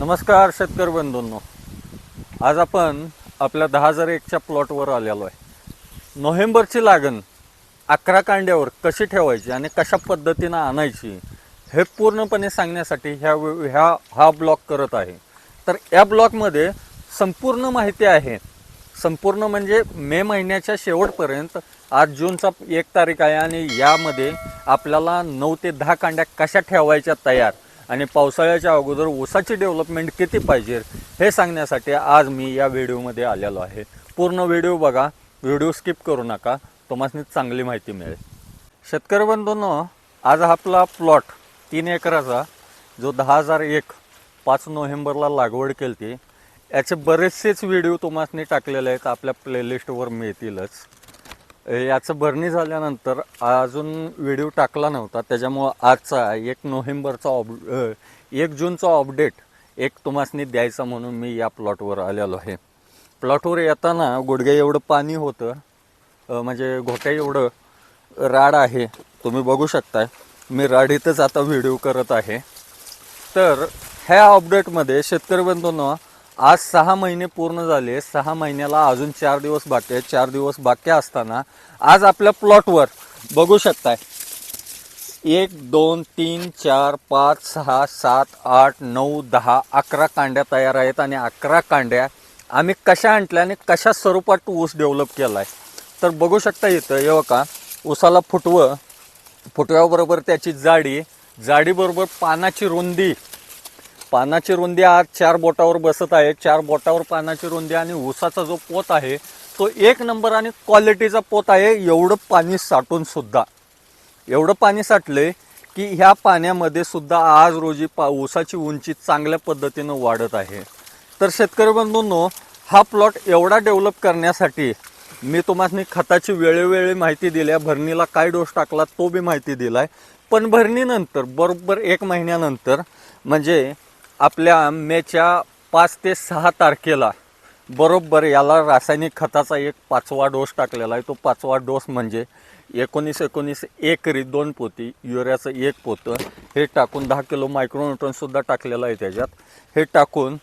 नमस्कार शेतकरी बंधूंनो. आज आपण आपल्या दहा हजार एकच्या प्लॉटवर आलेलो आहे. नोव्हेंबरची लागण अकरा कांड्यावर कशी ठेवायची आणि कशा पद्धतीनं आणायची हे पूर्णपणे सांगण्यासाठी ह्या ह्या हा ब्लॉग करत आहे. तर या ब्लॉगमध्ये संपूर्ण माहिती आहे. संपूर्ण म्हणजे मे महिन्याच्या शेवटपर्यंत आज जूनचा एक तारीख आहे आणि यामध्ये आपल्याला नऊ ते दहा कांड्या कशा ठेवायच्या तयार आणि पावसाळ्याच्या अगोदर ऊसाची डेव्हलपमेंट किती पाहिजे हे सांगण्यासाठी आज मी या व्हिडिओमध्ये आलेलो आहे. पूर्ण व्हिडिओ बघा. व्हिडिओ स्किप करू नका. तुम्हाला चांगली माहिती मिळेल. शेतकरी बंधूंनो आज आपला प्लॉट तीन एकराचा जो दहा हजार एक पाच नोव्हेंबरला लागवड केली ती याचे बरेचसेच व्हिडिओ तुम्हाला टाकलेले आहेत. आपल्या प्लेलिस्टवर मिळतीलच. याचं भरणी झाल्यानंतर अजून व्हिडिओ टाकला नव्हता. त्याच्यामुळं आजचा एक नोव्हेंबरचा ऑब एक जूनचा अपडेट एक तुम्हासनी द्यायचा म्हणून मी या प्लॉटवर आलेलो आहे. प्लॉटवर येताना गुडघ्या एवढं पाणी होतं म्हणजे घोट्या एवढं राड आहे. तुम्ही बघू शकताय. मी राडीतच आता व्हिडिओ करत आहे. तर ह्या अपडेटमध्ये शेतकरी बंधूंना आज सहा महिने पूर्ण झाले सहा महिन्याला अजून चार दिवस बाकी आहेत. चार दिवस बाकी असताना आज आपल्या प्लॉटवर बघू शकताय. एक दोन तीन चार पाच सहा सात आठ नऊ दहा अकरा कांड्या तयार आहेत आणि अकरा कांड्या आम्ही कशा आणल्या आणि कशा स्वरूपात ऊस डेव्हलप केला आहे तर बघू शकता इथं येवं का ऊसाला फुटवं फुटव्याबरोबर त्याची जाडी जाडीबरोबर पानाची रुंदी पानाची रुंदी आज चार बोटावर बसत आहे. चार बोटावर पानाची रुंदी आणि ऊसाचा जो पोत आहे तो एक नंबर आणि क्वालिटीचा पोत आहे. एवढं पाणी साठून सुद्धा. एवढं पाणी साठले की ह्या पाण्यामध्ये सुद्धा आज रोजी पा ऊसाची उंची चांगल्या पद्धतीनं वाढत आहे. तर शेतकरी बंधूंनो हा प्लॉट एवढा डेव्हलप करण्यासाठी मी तुम्हाला खताची वेळोवेळी माहिती दिली आहे. भरणीला काय डोस टाकला तो बी माहिती दिला आहे पण भरणीनंतर बरोबर एक महिन्यानंतर म्हणजे आपल्या मेच्या पाच ते सहा तारखेला बरोबर याला रासायनिक खताचा एक पाचवा डोस टाकलेला आहे. तो पाचवा डोस म्हणजे एकोणीस एकोणीस एकरी दोन पोती युरियाचं एक पोतं हे टाकून दहा किलो मायक्रोन्यूट्रनसुद्धा टाकलेलं आहे त्याच्यात. हे टाकून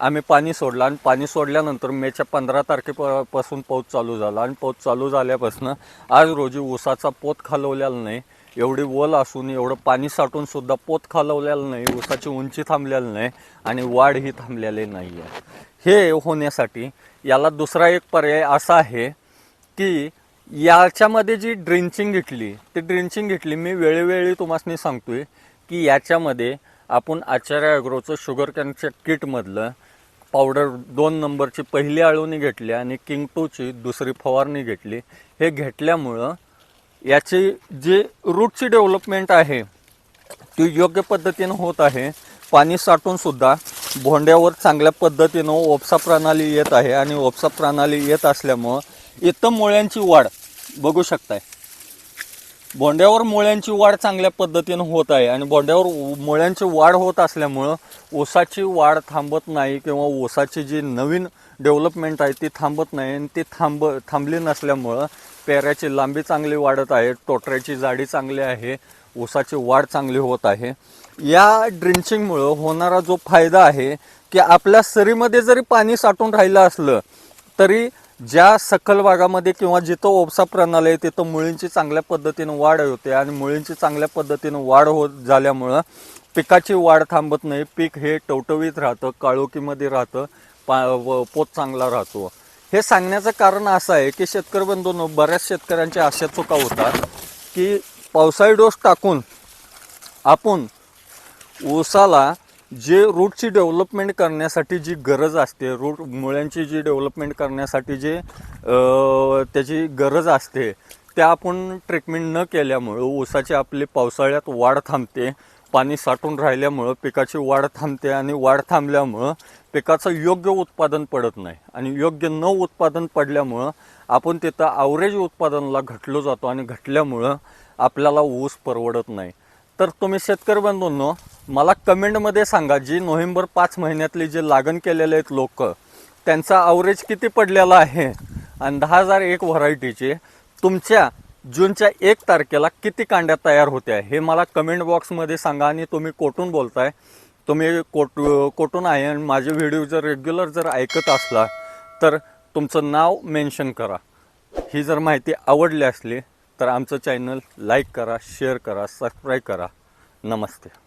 आम्ही पाणी सोडलं आणि पाणी सोडल्यानंतर मेच्या पंधरा तारखेपासून पाऊस चालू झाला. आणि पाऊस चालू झाल्यापासून आज रोजी ऊसाचा पोत खालवलेला नाही. एवढी वल असून एवढं पाणी साठून सुद्धा पोत खालवलेलं नाही ऊसाची उंची थांबलेली नाही आणि वाढ ही थांबलेली नाही आहे हे होण्यासाठी याला दुसरा एक पर्याय असा आहे की याच्यामध्ये जी ड्रिंचिंग घेतली ती ड्रिंचिंग घेतली मी वेळोवेळी तुम्हाला सांगतोय की याच्यामध्ये आपण आचार्य ॲग्रोचं शुगर कॅनच्या किटमधलं पावडर दोन नंबरची पहिली आळवणी घेतली आणि किंग टूची दुसरी फवारणी घेतली. हे घेतल्यामुळं याची जी रूटची डेव्हलपमेंट आहे ती योग्य पद्धतीनं होत आहे. पाणी साठून सुद्धा भोंड्यावर चांगल्या पद्धतीनं ओपसा प्रणाली येत आहे आणि ओपसा प्रणाली येत असल्यामुळं इथं मुळ्यांची वाढ बघू शकताय. भोंड्यावर मुळ्यांची वाढ चांगल्या पद्धतीनं होत आहे आणि भोंड्यावर मुळ्यांची वाढ होत असल्यामुळं ऊसाची वाढ थांबत नाही किंवा ऊसाची जी नवीन डेव्हलपमेंट आहे ती थांबत नाही आणि ती थांब थांबली नसल्यामुळं पेऱ्याची लांबी चांगली वाढत आहे टोटऱ्याची जाडी चांगली आहे ऊसाची वाढ चांगली होत आहे. या ड्रिंचिंगमुळं होणारा जो फायदा आहे की आपल्या सरीमध्ये जरी पाणी साठून राहिलं असलं तरी ज्या सखल भागामध्ये किंवा जिथं ओपसा प्रणाली आहे तिथं मुळींची चांगल्या पद्धतीनं वाढ होते आणि मुळींची चांगल्या पद्धतीनं वाढ होत झाल्यामुळं पिकाची वाढ थांबत नाही. पीक हे टवटवीत राहतं काळोखीमध्ये राहतं पा व- पोत चांगला राहतो. हे सांगण्याचं कारण असं आहे की शेतकरी बंधूंनो बऱ्याच शेतकऱ्यांच्या अशा चुका होतात की पावसाळी डोस टाकून आपण ऊसाला जे रूटची डेव्हलपमेंट करण्यासाठी जी गरज असते रूट मुळ्यांची जी डेव्हलपमेंट करण्यासाठी जे त्याची गरज असते त्या आपण ट्रीटमेंट न केल्यामुळं ऊसाची आपली पावसाळ्यात वाढ थांबते पाणी साठून राहिल्यामुळं पिकाची वाढ थांबते आणि वाढ थांबल्यामुळं पिकाचं योग्य उत्पादन पडत नाही. आणि योग्य न उत्पादन पडल्यामुळं आपण तिथं आवरेज उत्पादनाला घटलो जातो आणि घटल्यामुळं आपल्याला ऊस परवडत नाही. तर तुम्ही शेतकरी बंधूंनो मला कमेंटमध्ये सांगा जी नोव्हेंबर पाच महिन्यातली जे लागण केलेले आहेत लोक त्यांचा आवरेज किती पडलेला आहे? आणि दहा हजार एक व्हरायटीचे तुमच्या जूनच्या एक तारखेला किती कांड्या तयार होत्या? हे मला कमेंट बॉक्समध्ये सांगा आणि तुम्ही कोठून बोलताय? तुम्ही कोट कोठून आहे आणि माझे व्हिडिओ जर रेग्युलर जर ऐकत असला तर तुमचं नाव मेन्शन करा. ही जर माहिती आवडली असली तर आमचं चॅनल लाईक करा शेअर करा सबस्क्राईब करा. नमस्ते.